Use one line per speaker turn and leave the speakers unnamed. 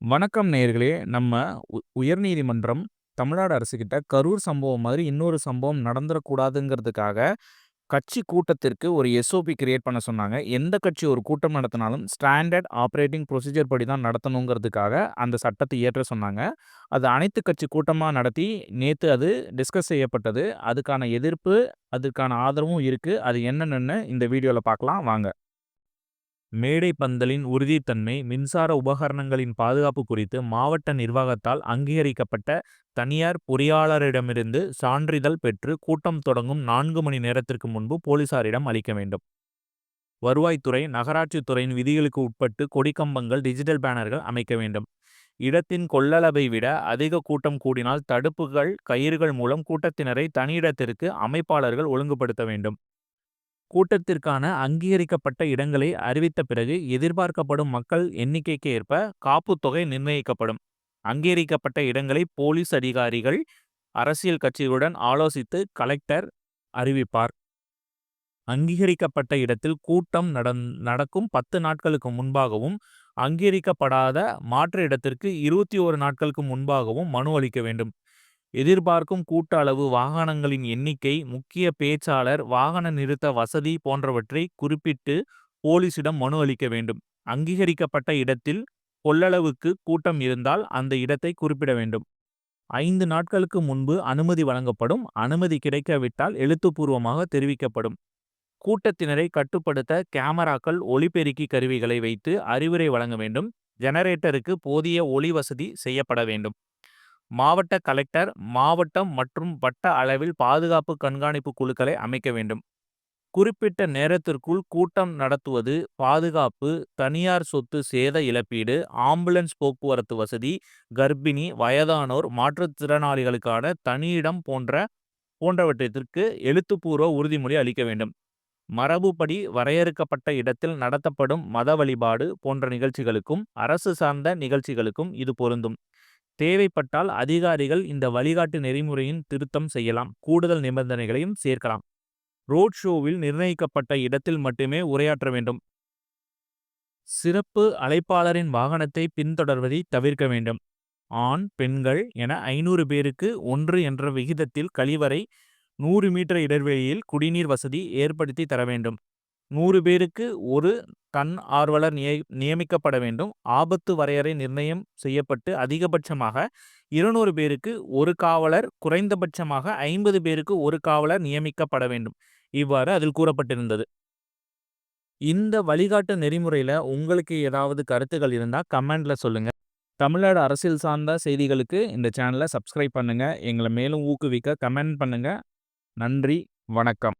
வணக்கம் நேயர்களே! நம்ம உ உயர்நீதிமன்றம் தமிழ்நாடு அரசுக்கிட்ட கரூர் சம்பவம் மாதிரி இன்னொரு சம்பவம் நடந்துடக்கூடாதுங்கிறதுக்காக கட்சி கூட்டத்திற்கு ஒரு எஸ்ஓபி கிரியேட் பண்ண சொன்னாங்க. எந்த கட்சி ஒரு கூட்டம் நடத்தினாலும் ஸ்டாண்டர்ட் ஆப்ரேட்டிங் ப்ரொசீஜர் படி தான் நடத்தணுங்கிறதுக்காக அந்த சட்டத்தை இயற்ற சொன்னாங்க. அது அனைத்து கட்சி கூட்டமாக நடத்தி நேற்று அது டிஸ்கஸ் செய்யப்பட்டது. அதுக்கான எதிர்ப்பு, அதுக்கான ஆதரவும் இருக்குது அது என்னென்னு இந்த வீடியோவில் பார்க்கலாம் வாங்க. மேடை பந்தலின் உறுதித்தன்மை, மின்சார உபகரணங்களின் பாதுகாப்பு குறித்து மாவட்ட நிர்வாகத்தால் அங்கீகரிக்கப்பட்ட தனியார் பொறியாளரிடமிருந்து சான்றிதழ் பெற்று கூட்டம் தொடங்கும் நான்கு மணி நேரத்திற்கு முன்பு போலீசாரிடம் அளிக்க வேண்டும். வருவாய்த்துறை, நகராட்சித் துறையின் விதிகளுக்கு உட்பட்டு கொடிக்கம்பங்கள், டிஜிட்டல் பேனர்கள் அமைக்க வேண்டும். இடத்தின் கொள்ளளவை விட அதிக கூட்டம் கூடினால் தடுப்புகள், கயிறுகள் மூலம் கூட்டத்தினரை தனியிடத்திற்கு அமைப்பாளர்கள் ஒழுங்குபடுத்த வேண்டும். கூட்டத்திற்கான அங்கீகரிக்கப்பட்ட இடங்களை அறிவித்த பிறகு எதிர்பார்க்கப்படும் மக்கள் எண்ணிக்கைக்கு ஏற்ப காப்புத்தொகை நிர்ணயிக்கப்படும். அங்கீகரிக்கப்பட்ட இடங்களை போலீஸ் அதிகாரிகள், அரசியல் கட்சிகளுடன் ஆலோசித்து கலெக்டர் அறிவிப்பார். அங்கீகரிக்கப்பட்ட இடத்தில் கூட்டம் நடக்கும் பத்து நாட்களுக்கு முன்பாகவும், அங்கீகரிக்கப்படாத மாற்று இடத்திற்கு இருபத்தி ஓரு நாட்களுக்கு முன்பாகவும் மனு அளிக்க வேண்டும். எதிர்பார்க்கும் கூட்ட அளவு, வாகனங்களின் எண்ணிக்கை, முக்கிய பேச்சாளர், வாகன நிறுத்த வசதி போன்றவற்றை குறிப்பிட்டு போலீசிடம் மனு அளிக்க வேண்டும். அங்கீகரிக்கப்பட்ட இடத்தில் கொள்ளளவுக்கு கூட்டம் இருந்தால் அந்த இடத்தை குறிப்பிட வேண்டும். ஐந்து நாட்களுக்கு முன்பு அனுமதி வழங்கப்படும். அனுமதி கிடைக்காவிட்டால் எழுத்துப்பூர்வமாக தெரிவிக்கப்படும். கூட்டத்தினரை கட்டுப்படுத்த கேமராக்கள், ஒளிபெருக்கி கருவிகளை வைத்து அறிவுரை வழங்க வேண்டும். ஜெனரேட்டருக்கு போதிய ஒளி வசதி செய்யப்பட வேண்டும். மாவட்ட கலெக்டர், மாவட்டம் மற்றும் வட்ட அளவில் பாதுகாப்பு கண்காணிப்பு குழுக்களை அமைக்க வேண்டும். குறிப்பிட்ட நேரத்திற்குள் கூட்டம் நடத்துவது, பாதுகாப்பு, தனியார் சொத்து சேத இழப்பீடு, ஆம்புலன்ஸ் போக்குவரத்து வசதி, கர்ப்பிணி, வயதானோர், மாற்றுத்திறனாளிகளுக்கான தனியிடம் போன்ற போன்றவற்றிற்கு எழுத்துப்பூர்வ உறுதிமொழி அளிக்க வேண்டும். மரபுப்படி வரையறுக்கப்பட்ட இடத்தில் நடத்தப்படும் மத வழிபாடு போன்ற நிகழ்ச்சிகளுக்கும், அரசு சார்ந்த நிகழ்ச்சிகளுக்கும் இது பொருந்தும். தேவைப்பட்டால் அதிகாரிகள் இந்த வழிகாட்டு நெறிமுறையின் திருத்தம் செய்யலாம். கூடுதல் நிபந்தனைகளையும் சேர்க்கலாம். ரோட் ஷோவில் நிர்ணயிக்கப்பட்ட இடத்தில் மட்டுமே உரையாற்ற வேண்டும். சிறப்பு அழைப்பாளரின் வாகனத்தை பின்தொடர்வதை தவிர்க்க வேண்டும். ஆண், பெண்கள் என ஐநூறு பேருக்கு ஒன்று என்ற விகிதத்தில் கழிவறை, நூறு மீட்டர் இடைவெளியில் குடிநீர் வசதி ஏற்படுத்தி தர வேண்டும். நூறு பேருக்கு ஒரு தன் ஆர்வலர் நியமிக்கப்பட வேண்டும். ஆபத்து வரையறை நிர்ணயம் செய்யப்பட்டு அதிகபட்சமாக இருநூறு பேருக்கு ஒரு காவலர், குறைந்தபட்சமாக ஐம்பது பேருக்கு ஒரு காவலர் நியமிக்கப்பட வேண்டும். இவ்வாறு அதில் கூறப்பட்டிருந்தது. இந்த வழிகாட்டு நெறிமுறையில் உங்களுக்கு ஏதாவது கருத்துகள் இருந்தால் கமெண்டில் சொல்லுங்கள் தமிழ்நாடு அரசியல் சார்ந்த செய்திகளுக்கு இந்த சேனலை சப்ஸ்கிரைப் பண்ணுங்கள் எங்களை மேலும் ஊக்குவிக்க கமெண்ட் பண்ணுங்கள் நன்றி, வணக்கம்.